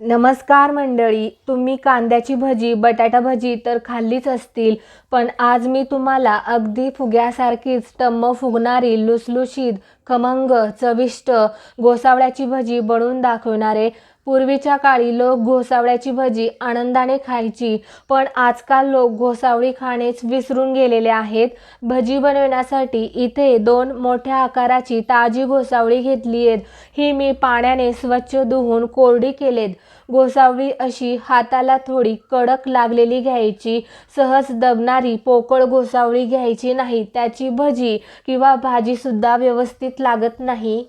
नमस्कार मंडळी तुम्ही कांद्याची भजी बटाटा भजी तर खाल्लीच असतील पण आज मी तुम्हाला अगदी फुग्यासारखीच टम्म फुगणारी लुसलुशीत खमंग चविष्ट गोसावळ्याची भजी बनवून दाखवणारे पूर्वीच्या काळी लोक घोसावळ्याची भजी आनंदाने खायची पण आजकाल लोक घोसावळी खाणेच विसरून गेलेले आहेत. भजी बनवण्यासाठी इथे दोन मोठ्या आकाराची ताजी घोसावळी घेतली आहेत. ही मी पाण्याने स्वच्छ धुवून कोरडी केलेत. घोसावळी अशी हाताला थोडी कडक लागलेली घ्यायची सहज दबणारी पोकळ घोसावळी घ्यायची नाही त्याची भजी किंवा भाजीसुद्धा व्यवस्थित लागत नाही.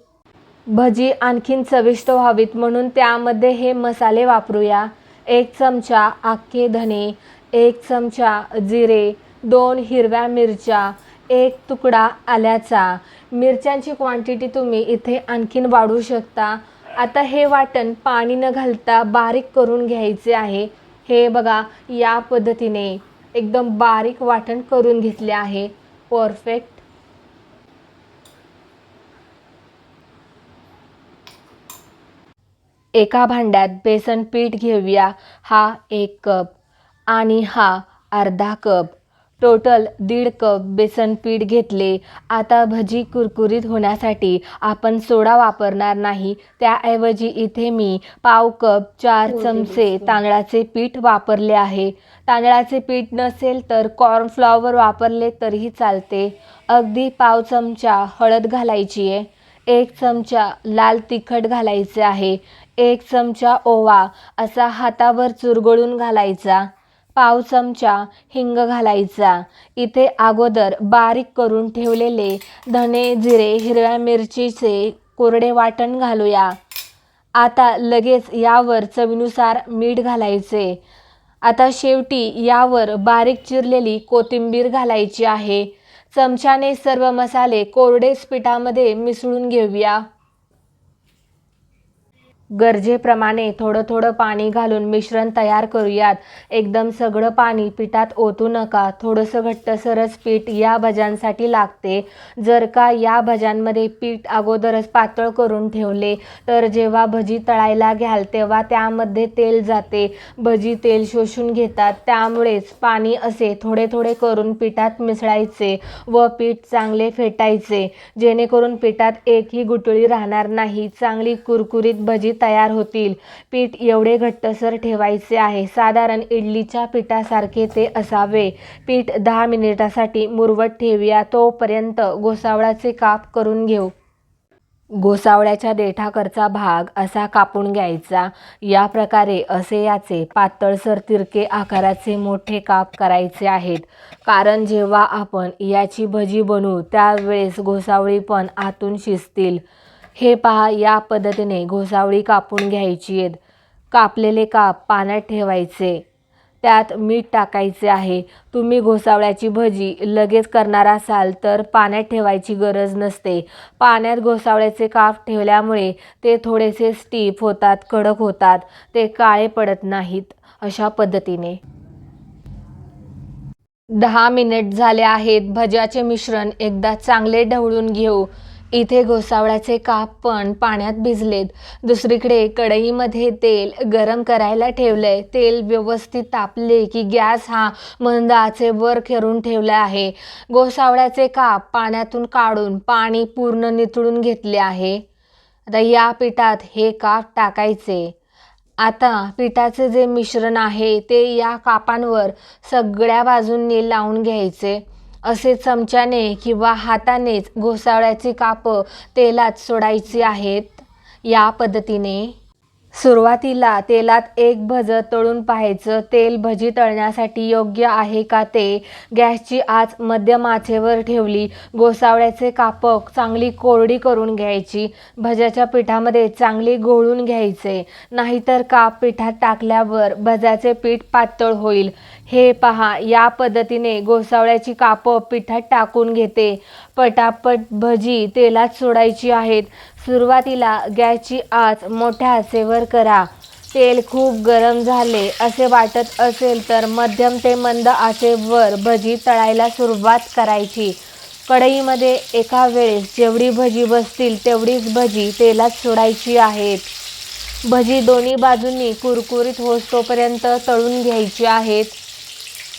भजी आणखीन चविष्ट व्हावीत म्हणून त्यामध्ये हे मसाले वापरूया. एक चमचा अख्खे धने एक चमचा जिरे दोन हिरव्या मिरच्या एक तुकडा आल्याचा. मिरच्यांची क्वांटिटी तुम्ही इथे आणखीन वाढवू शकता. आता हे वाटण पाणी न घालता बारीक करून घ्यायचे आहे. हे बघा या पद्धतीने. एकदम बारीक वाटण करून घेतले आहे. परफेक्ट एका भांड्यात बेसन पीठ घेऊया. हा एक कप. आणि हा अर्धा कप. टोटल दीड कप बेसन पीठ घेतले. आता भजी कुरकुरीत होण्यासाठी आपण सोडा वापरणार नाही. त्याऐवजी इथे मी पाव कप चार चमचे तांदळाचे पीठ वापरले आहे. तांदळाचे पीठ नसेल तर कॉर्नफ्लॉवर वापरले तरीही चालते. अगदी पाव चमचा हळद घालायची आहे. एक चमचा लाल तिखट घालायचे आहे एक चमचा ओवा असा हातावर चुरगळून घालायचा पाव चमचा हिंग घालायचा. इथे अगोदर बारीक करून ठेवलेले धने जिरे हिरव्या मिरचीचे कोरडे वाटण घालूया. आता लगेच यावर चवीनुसार मीठ घालायचे. आता शेवटी यावर बारीक चिरलेली कोथिंबीर घालायची आहे. चमच्याने सर्व मसाले कोरडे पिठामध्ये मिसळून घेऊया. गरजेप्रमाणे थोडं थोडं पाणी घालून मिश्रण तयार करूयात. एकदम सगळं पाणी पिठात ओतू नका. थोडंसं घट्टसरच पीठ या भज्यांसाठी लागते. जर का या भज्यांमध्ये पीठ अगोदरच पातळ करून ठेवले तर जेव्हा भजी तळायला घ्याल तेव्हा त्यामध्ये तेल जाते. भजी तेल शोषून घेतात. त्यामुळेच पाणी असे थोडे थोडे करून पिठात मिसळायचे व पीठ चांगले फेटायचे. जेणेकरून पिठात एकही गुटळी राहणार नाही. चांगली कुरकुरीत भजी तयार होतील. पीठ एवढे घट्टसर ठेवायचे आहे. साधारण इडलीच्या पिठासारखे ते असावे. पीठ दहा मिनिटासाठी मुरवत ठेवूया. तोपर्यंत गोसावळाचे काप करून घेऊ. गोसावळ्याच्या देठाकरचा भाग असा कापून घ्यायचा. या प्रकारे असे याचे पातळसर तिरके आकाराचे मोठे काप करायचे आहेत. कारण जेव्हा आपण याची भजी बनवू त्यावेळेस घोसावळी पण आतून शिजतील. हे पहा या पद्धतीने घोसावळी कापून घ्यायची आहेत. कापलेले काप पाण्यात ठेवायचे. त्यात मीठ टाकायचे आहे. तुम्ही घोसावळ्याची भजी लगेच करणार असाल तर पाण्यात ठेवायची गरज नसते. पाण्यात घोसावळ्याचे काप ठेवल्यामुळे ते थोडेसे स्टीफ होतात कडक होतात. ते काळे पडत नाहीत अशा पद्धतीने. दहा मिनिट झाले आहेत. भज्याचे मिश्रण एकदा चांगले ढवळून घेऊ. इथे घोसावळ्याचे काप पण पाण्यात भिजलेत. दुसरीकडे कढईमध्ये तेल गरम करायला ठेवलंय. तेल व्यवस्थित तापले की गॅस हा मंद आचेवर खेरून ठेवला आहे. घोसावळ्याचे काप पाण्यातून काढून पाणी पूर्ण नितळून घेतले आहे. आता या पिठात हे काप टाकायचे. आता पिठाचे जे मिश्रण आहे ते या कापांवर सगळ्या बाजूंनी लावून घ्यायचे. असे चमच्याने किंवा हातानेच घोसाळ्याची कापं तेलात सोडायची आहेत. या पद्धतीने सुरुवातीला तेलात एक भजं तळून पाहायचं. तेल भजी तळण्यासाठी योग्य आहे का ते? गॅसची आच मध्यम आचेवर ठेवली. गोसावळ्याचे कापक चांगली कोरडी करून घ्यायची. भज्याच्या पिठामध्ये चांगली घोळून घ्यायचे. नाहीतर काप पिठात टाकल्यावर भज्याचे पीठ पातळ होईल. हे पहा या पद्धतीने गोसावळ्याची कापं पिठात टाकून घेते. पटापट भजी तेलात सोडायची आहेत. सुरुवातीला गॅसची आच मोठ्या आचेवर करा. तेल खूप गरम झाले असे वाटत असेल तर मध्यम ते मंद आचेवर भजी तळायला सुरुवात करायची. कढईमध्ये एका वेळेस जेवढी भजी बसतील तेवढीच भजी तेलात सोडायची आहेत. भजी दोन्ही बाजूंनी कुरकुरीत होईस्तोपर्यंत तळून घ्यायची आहेत.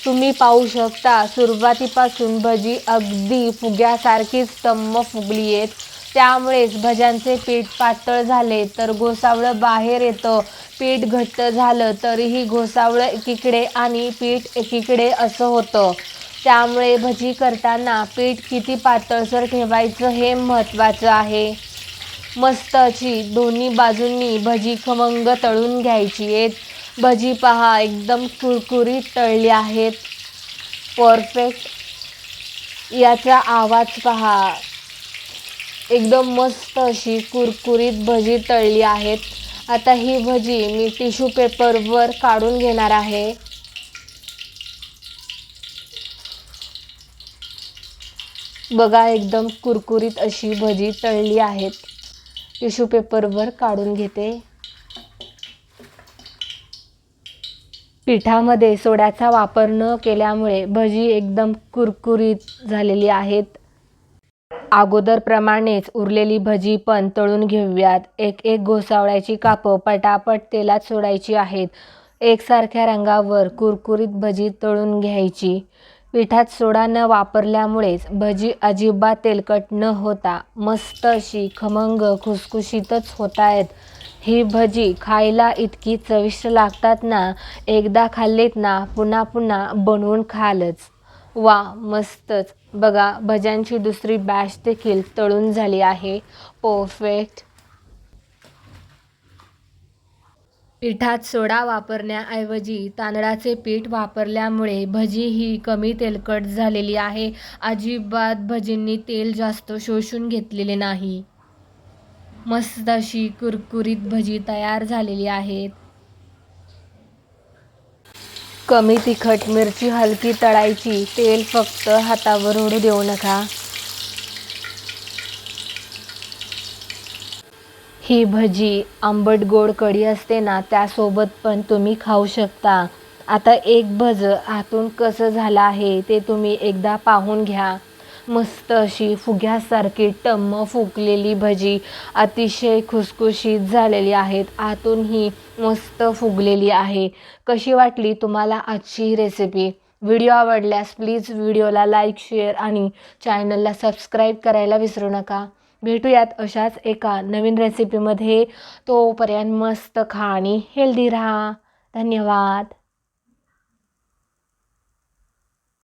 तुम्ही पाहू शकता सुरुवातीपासून भजी अगदी फुग्यासारखीच तम्म फुगली आहेत त्यामुळेच भज्यांचे पीठ पातळ झाले तर घोसावळं बाहेर येतं. पीठ घट्ट झालं तरीही घोसावळं एकीकडे आणि पीठ एकीकडे असं होतं. त्यामुळे भजी करताना पीठ किती पातळसर ठेवायचं हे महत्त्वाचं आहे. मस्त अशी दोन्ही बाजूंनी भजी खमंग तळून घ्यायची आहेत. भजी पहा एकदम कुरकुरीत तळली आहेत. परफेक्ट याचा आवाज पहा. एकदम मस्त अशी कुरकुरीत भजी तळली आहेत. आता ही भजी मी टिश्यू पेपरवर काढून घेणार आहे. बघा एकदम कुरकुरीत अशी भजी तळली आहेत. टिश्यू पेपरवर काढून घेते. पिठामध्ये सोड्याचा वापर न केल्यामुळे भजी एकदम कुरकुरीत झालेली आहेत. अगोदरप्रमाणेच उरलेली भजी पण तळून घेऊयात. एक एक घोसावळ्याची कापं पटापट तेलात सोडायची आहेत. एकसारख्या रंगावर कुरकुरीत भजी तळून घ्यायची. पिठात सोडा न वापरल्यामुळेच भजी अजिबात तेलकट न होता मस्त अशी खमंग खुसखुशीतच होत आहेत ही भजी खायला इतकी चविष्ट लागतात ना एकदा खाल्लीत ना पुन्हा पुन्हा बनवून खालच. वा मस्तच. बघा भज्यांची दुसरी बॅच देखील तळून झाली आहे. परफेक्ट पिठात सोडा वापरण्याऐवजी तांदळाचे पीठ वापरल्यामुळे भजी ही कमी तेलकट झालेली आहे. अजिबात भजींनी तेल जास्त शोषून घेतलेले नाही. मस्त अशी कुरकुरीत भजी तयार झालेली आहेत. कमी तिखट मिरची हलकी तळायची. तेल फक्त हातावर उडू देऊ नका. ही भजी आंबट गोड कढी असते ना त्यासोबत पण तुम्ही खाऊ शकता. आता एक भज हातून कसं झालं आहे ते तुम्ही एकदा पाहून घ्या. मस्त अशी फुग्यासारखी टम्म फुगलेली भजी अतिशय खुसखुशीत झालेली आहेत. आतून ही मस्त फुगलेली आहे. कशी वाटली तुम्हाला आजची रेसिपी व्हिडिओ आवडल्यास प्लीज व्हिडिओला लाईक शेअर आणि चॅनलला सबस्क्राईब करायला विसरू नका. भेटूयात अशाच एका नवीन रेसिपीमध्ये तोपर्यंत मस्त खा आणि हेल्दी राहा. धन्यवाद.